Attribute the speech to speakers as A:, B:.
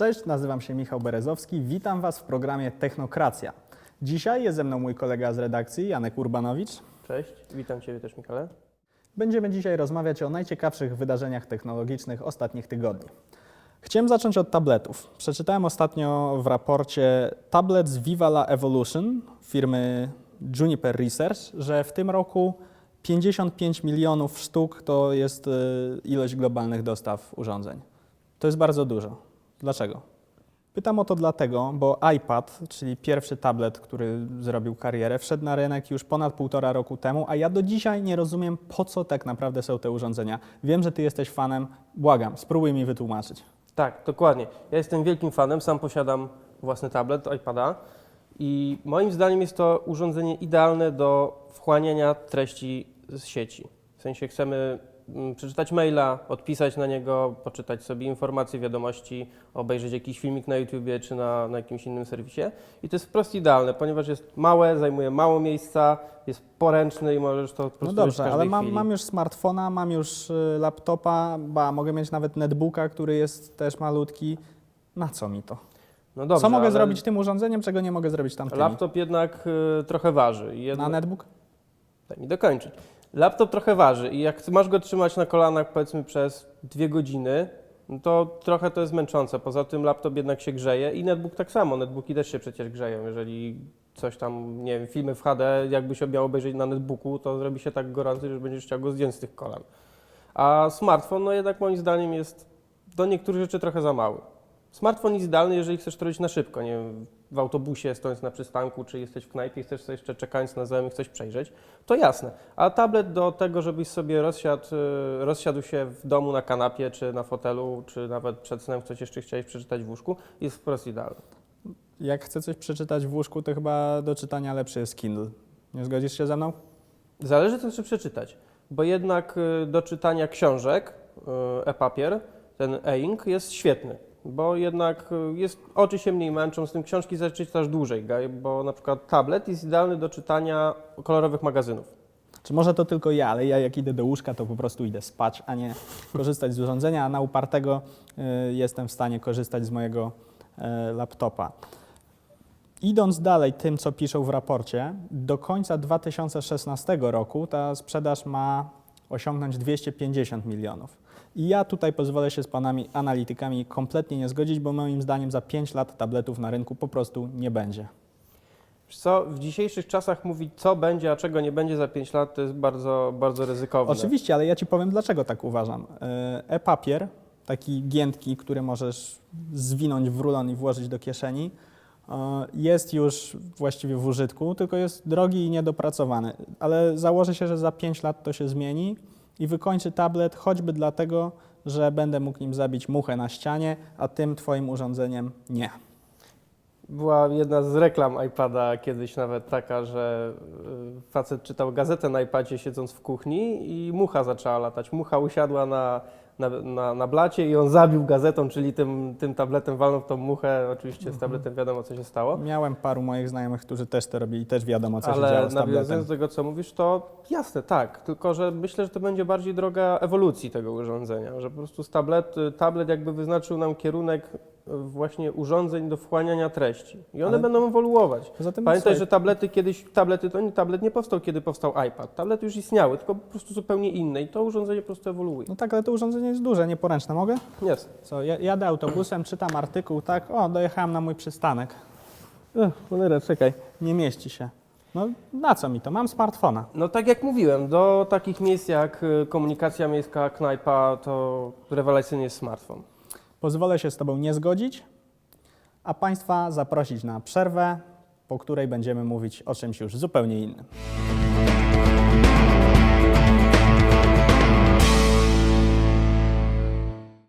A: Cześć, nazywam się Michał Berezowski. Witam Was w programie Technokracja. Dzisiaj jest ze mną mój kolega z redakcji, Janek Urbanowicz.
B: Cześć, witam Ciebie też Michale.
A: Będziemy dzisiaj rozmawiać o najciekawszych wydarzeniach technologicznych ostatnich tygodni. Chciałem zacząć od tabletów. Przeczytałem ostatnio w raporcie Tablets Viva La Evolution firmy Juniper Research, że w tym roku 55 milionów sztuk to jest y, ilość globalnych dostaw urządzeń. To jest bardzo dużo. Dlaczego? Pytam o to dlatego, bo iPad, czyli pierwszy tablet, który zrobił karierę, wszedł na rynek już ponad półtora roku temu, a ja do dzisiaj nie rozumiem, po co tak naprawdę są te urządzenia. Wiem, że ty jesteś fanem, błagam, spróbuj mi wytłumaczyć.
B: Tak, dokładnie. Ja jestem wielkim fanem, sam posiadam własny tablet, iPada i moim zdaniem jest to urządzenie idealne do wchłaniania treści z sieci. W sensie chcemy przeczytać maila, odpisać na niego, poczytać sobie informacje, wiadomości, obejrzeć jakiś filmik na YouTubie czy na, na jakimś innym serwisie. I to jest wprost idealne, ponieważ jest małe, zajmuje mało miejsca, jest poręczny i możesz to po prostu
A: No
B: robić w
A: dobrze,
B: każdej
A: ale mam,
B: chwili.
A: mam już smartfona, mam już y, laptopa, ba, mogę mieć nawet netbooka, który jest też malutki. Na co mi to?
B: No dobrze,
A: co mogę
B: ale
A: zrobić tym urządzeniem, czego nie mogę zrobić tamtymi?
B: Laptop jednak y, trochę waży. I
A: Na netbook?
B: Daj mi dokończyć. Laptop trochę waży i jak masz go trzymać na kolanach powiedzmy przez dwie godziny, no to trochę to jest męczące. Poza tym laptop jednak się grzeje i netbook tak samo. Netbooki też się przecież grzeją. Jeżeli coś tam, nie wiem, filmy w HD, jakbyś miał obejrzeć na netbooku, to zrobi się tak gorący, że będziesz chciał go zdjąć z tych kolan. A smartfon, no jednak moim zdaniem jest do niektórych rzeczy trochę za mały. Smartfon jest idealny, jeżeli chcesz to robić na szybko, nie wiem, w autobusie, stojąc na przystanku, czy jesteś w knajpie i chcesz sobie jeszcze czekając na znajomych coś przejrzeć, to jasne. A tablet do tego, żebyś sobie rozsiadł, y, rozsiadł się w domu na kanapie, czy na fotelu, czy nawet przed snem coś jeszcze chciałeś przeczytać w łóżku, jest wprost idealny.
A: Jak chcę coś przeczytać w łóżku, to chyba do czytania lepszy jest Kindle. Nie zgodzisz się ze mną?
B: Zależy co czy przeczytać, bo jednak y, do czytania książek y, e-papier, ten e-ink jest świetny, bo jednak y, jest, oczy się mniej męczą, z tym książki zaczytasz dłużej, bo na przykład tablet jest idealny do czytania kolorowych magazynów.
A: Czy może to tylko ja, ale ja jak idę do łóżka, to po prostu idę spać, a nie korzystać z urządzenia, a na upartego y, jestem w stanie korzystać z mojego y, laptopa. Idąc dalej tym, co piszą w raporcie, do końca 2016 roku ta sprzedaż ma osiągnąć 250 milionów. I ja tutaj pozwolę się z panami analitykami kompletnie nie zgodzić, bo moim zdaniem za 5 lat tabletów na rynku po prostu nie będzie.
B: Co, w dzisiejszych czasach mówić co będzie, a czego nie będzie za 5 lat, to jest bardzo, bardzo ryzykowne.
A: Oczywiście, ale ja ci powiem, dlaczego tak uważam. E, E-papier, taki giętki, który możesz zwinąć w rulon i włożyć do kieszeni, jest już właściwie w użytku, tylko jest drogi i niedopracowany. Ale założę się, że za 5 lat to się zmieni i wykończy tablet choćby dlatego, że będę mógł nim zabić muchę na ścianie, a tym twoim urządzeniem nie.
B: Była jedna z reklam iPada kiedyś nawet taka, że y, facet czytał gazetę na iPadzie siedząc w kuchni i mucha zaczęła latać. Mucha usiadła na, na, na, na blacie i on zabił gazetą, czyli tym, tym tabletem walnął w tą muchę. Oczywiście z tabletem wiadomo, co się stało.
A: Miałem paru moich znajomych, którzy też to robili, też wiadomo, co się
B: Ale
A: działo z
B: nawiązując do tego, co mówisz, to jasne, tak. Tylko, że myślę, że to będzie bardziej droga ewolucji tego urządzenia. Że po prostu tablet, tablet jakby wyznaczył nam kierunek właśnie urządzeń do wchłaniania treści. I one
A: Ale-
B: będą ewoluować.
A: Poza tym,
B: Pamiętaj, że tablety kiedyś, tablety to nie, tablet nie powstał, kiedy powstał iPad. Tablety już istniały, tylko po prostu zupełnie inne i to urządzenie po prostu ewoluuje.
A: No tak, ale to urządzenie jest duże, nieporęczne. Mogę?
B: Jasne.
A: Co, ja, jadę autobusem, czytam artykuł, tak, o, dojechałem na mój przystanek.
B: Ech, cholera, czekaj.
A: Nie mieści się. No, na co mi to? Mam smartfona.
B: No tak jak mówiłem, do takich miejsc jak y, komunikacja miejska, knajpa, to rewelacyjny jest smartfon.
A: Pozwolę się z Tobą nie zgodzić, a Państwa zaprosić na przerwę, po której będziemy mówić o czymś już zupełnie innym.